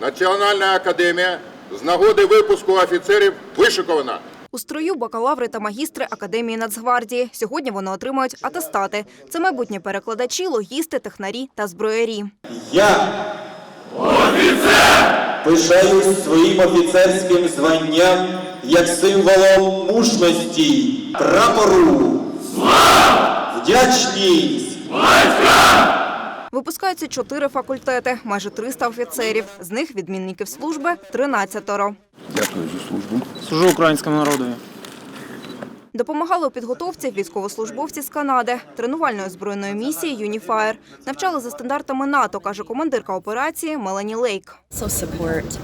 Національна академія з нагоди випуску офіцерів вишикована. У строю бакалаври та магістри Академії Нацгвардії. Сьогодні вони отримують атестати. Це майбутні перекладачі, логісти, технарі та зброярі. Я офіцер! пишаюсь своїм офіцерським званням як символом мужності, прапору, вдячність. Випускаються чотири факультети, майже 300 офіцерів. З них відмінників служби – 13-ро. Дякую за службу. Служу українському народові. Допомагали у підготовці військовослужбовці з Канади, тренувальної збройної місії «Юніфаєр». Навчали за стандартами НАТО, каже командирка операції Мелані Лейк.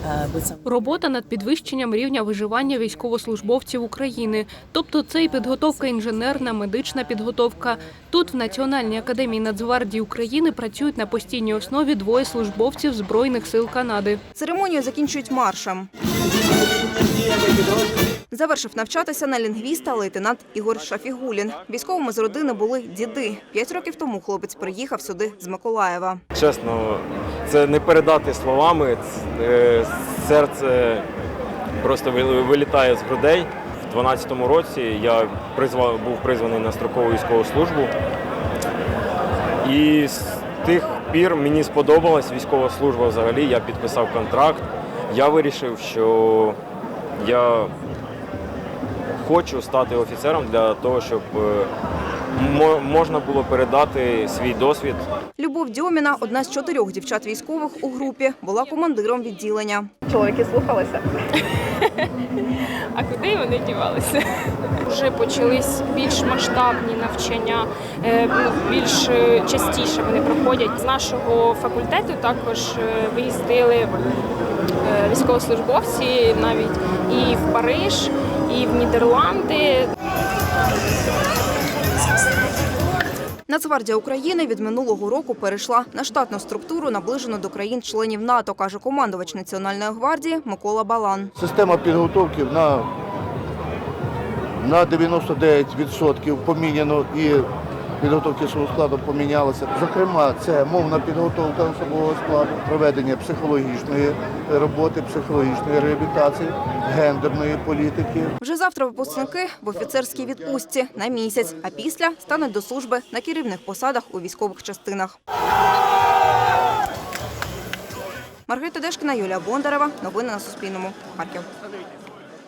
uh, Робота над підвищенням рівня виживання військовослужбовців України. Тобто це і підготовка інженерна, медична підготовка. Тут в Національній академії Нацгвардії України працюють на постійній основі двоє службовців Збройних сил Канади. Церемонію закінчують маршем. Завершив навчатися на лінгвіста лейтенант Ігор Шафігулін. Військовими з родини були діди. П'ять років тому хлопець приїхав сюди з Миколаєва. Чесно, це не передати словами. Е, Серце просто вилітає з грудей. В 12-му році я призва- був призваний на строкову військову службу. І з тих пір мені сподобалась військова служба взагалі. Я підписав контракт. Я вирішив, що я хочу стати офіцером для того, щоб е, можна було передати свій досвід Любов Дьоміна, одна з чотирьох дівчат військових у групі, була командиром відділення. Чоловіки слухалися. А куди вони дівалися? Вже почались більш масштабні навчання, е, більш е, частіше вони проходять. З нашого факультету також е, виїздили військовослужбовці навіть і в Париж, і в Нідерланди. Нацгвардія України від минулого року перейшла на штатну структуру, наближену до країн-членів НАТО, каже командувач Національної гвардії Микола Балан. Система підготовки на, на 99% поміняно і підготовки свого складу помінялася. Зокрема, це мовна підготовка особового складу, проведення психологічної роботи, психологічної реабілітації, гендерної політики, Вже завтра випускники в офіцерській відпустці на місяць, а після стануть до служби на керівних посадах у військових частинах. Маргарита Дешкіна, Юлія Бондарева. Новини на Суспільному. Харків.